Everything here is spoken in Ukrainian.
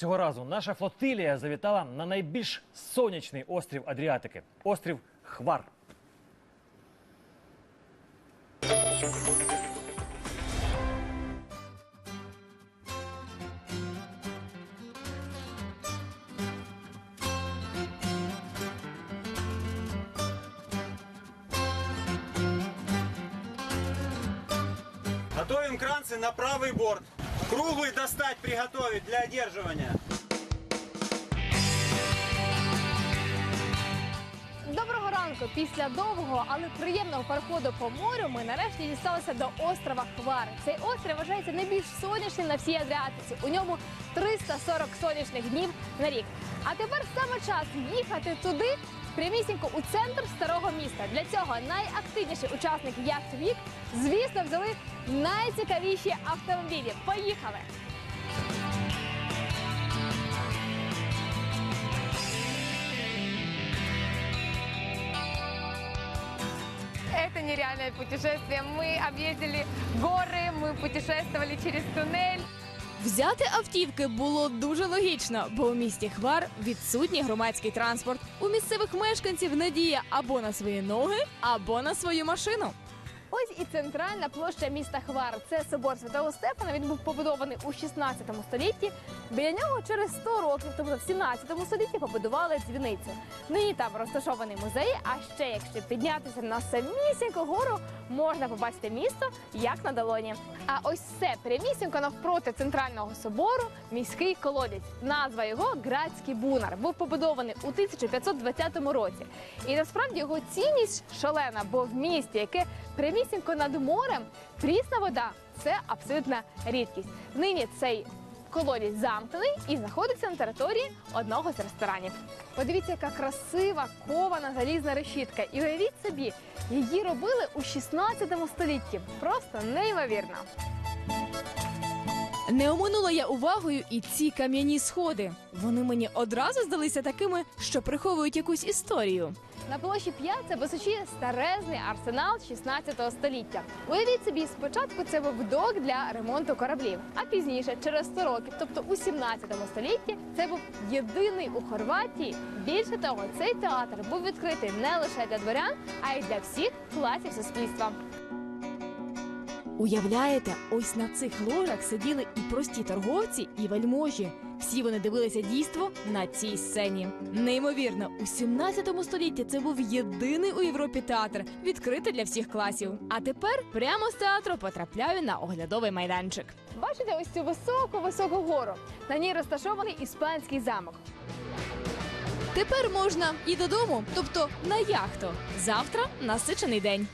Цього разу наша флотилія завітала на найбільш сонячний острів Адріатики острів Хвар. Готовим кранцы на правый борт. Круглый достать, приготовить для одерживания. Ранку! Після довгого, але приємного переходу по морю ми нарешті дісталися до острова Хвари. Цей острів вважається найбільш сонячним на всій Адріатиці. У ньому 340 сонячних днів на рік. А тепер саме час їхати туди, прямісінько у центр старого міста. Для цього найактивніші учасники Yacht Week, звісно, взяли найцікавіші автомобілі. Поїхали! Это нереальное путешествие. Мы объездили горы, мы путешествовали через туннель. Взяти автівки було дуже логічно, бо у місті Хвар відсутній громадський транспорт. У місцевих мешканців надія або на свої ноги, або на свою машину. Ось і центральна площа міста Хвар. Це собор Святого Стефана. Він був побудований у 16 столітті. Біля нього через 100 років, тобто в 17 столітті, побудували дзвіницю. Нині там розташований музей. А ще якщо піднятися на самісіньку гору, можна побачити місто як на долоні. А ось це прямісінько навпроти центрального собору міський колодязь. Назва його Градський бунар. Був побудований у 1520 році. І насправді його цінність шалена, бо в місті, яке прямісінько над морем, прісна вода це абсолютна рідкість. Нині цей колодязь замкнений і знаходиться на території одного з ресторанів. Подивіться, яка красива кована залізна решітка. І уявіть собі, її робили у 16 столітті. Просто неймовірно. Не оминула я увагою і ці кам'яні сходи. Вони мені одразу здалися такими, що приховують якусь історію. На площі П'яця височіє старезний арсенал 16 століття. Уявіть собі, спочатку це був док для ремонту кораблів, а пізніше, через 100 років, тобто у 17 столітті, це був єдиний у Хорватії. Більше того, цей театр був відкритий не лише для дворян, а й для всіх класів суспільства. Уявляєте, ось на цих ложах сиділи і прості торговці, і вельможі. Всі вони дивилися дійство на цій сцені. Неймовірно, у 17 столітті це був єдиний у Європі театр, відкритий для всіх класів. А тепер прямо з театру потрапляю на оглядовий майданчик. Бачите ось цю високу високу гору. На ній розташований іспанський замок. Тепер можна і додому, тобто на яхту. Завтра насичений день.